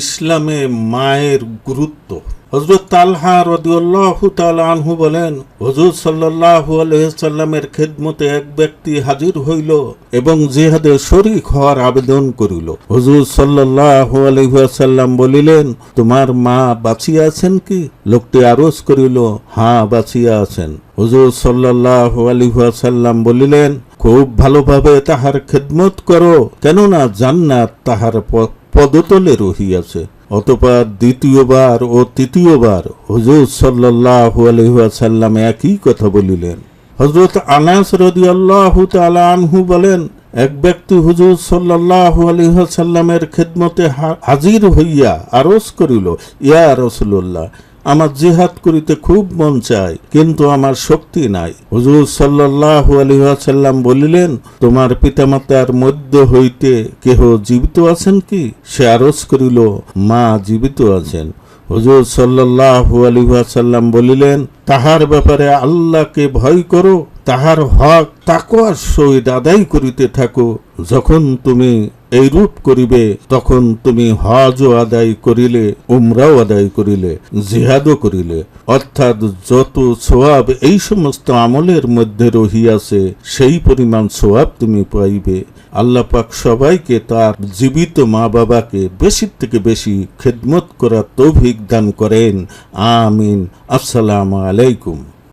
ইসলামে মায়ের গুরুত্ব। হজরত তালহা রদিউল্লাহ আনহু বলেন হজরত সাল্লাহ আলহামের খেদমতে এক ব্যক্তি হাজির হইল এবং জিহাদে শরিক হওয়ার আবেদন করিল। হজরত সাল্লাহ আলহাসাল্লাম বলিলেন, তোমার মা বাঁচিয়া আছেন কি? লোকটি আরজ করিল হা বাঁচিয়া আছেন। হুজুর সাল্লাহ আলহাসাল্লাম বলিলেন, খুব ভালোভাবে তাহার খেদমত করো, কেননা জান্নাত তাহার পদতলে রহিয়াছে। অতপর দ্বিতীয়বার ও তৃতীয়বার হজরত সাল্লাহ আলহাসাল্লাম একই কথা বলিলেন। হজরত আনাস রদি আল্লাহ আনহু বলেন, এক ব্যক্তি হুজুর সাল্লাহ আলহাসাল্লামের খেদমতে হাজির হইয়া আরজ করিল, ইয়া রসুল্লাহ আমার জিহাদ করিতে খুব মন চায়, কিন্তু আমার শক্তি নাই। হুজুর সাল্লাহ আলহাসাল্লাম বলিলেন, তোমার পিতামাতার মধ্য হইতে কেহ জীবিত আছেন কি? সে আরজ করিল, মা জীবিত আছেন। হুজুর সাল্লাল্লাহু আলাইহি ওয়াসাল্লাম বলিলেন, তাহার ব্যাপারে আল্লাহকে ভয় করো, তাহার হক তাকওয়ার সহিত আদায় করিতে থাকো। যখন তুমি এই রূপ করিবে, তখন তুমি হজও আদায় করিলে, উমরাও আদায় করিলে, জিহাদও করিলে। অর্থাৎ যত সোয়াব এই সমস্ত আমলের মধ্যে রহিয়াছে, সেই পরিমাণ সোয়াব তুমি পাইবে। আল্লাহ পাক সবাইকে তার জীবিত মা বাবাকে বেশি থেকে বেশি খেদমত করার তৌফিক দান করেন। আমিন। আসসালামু আলাইকুম।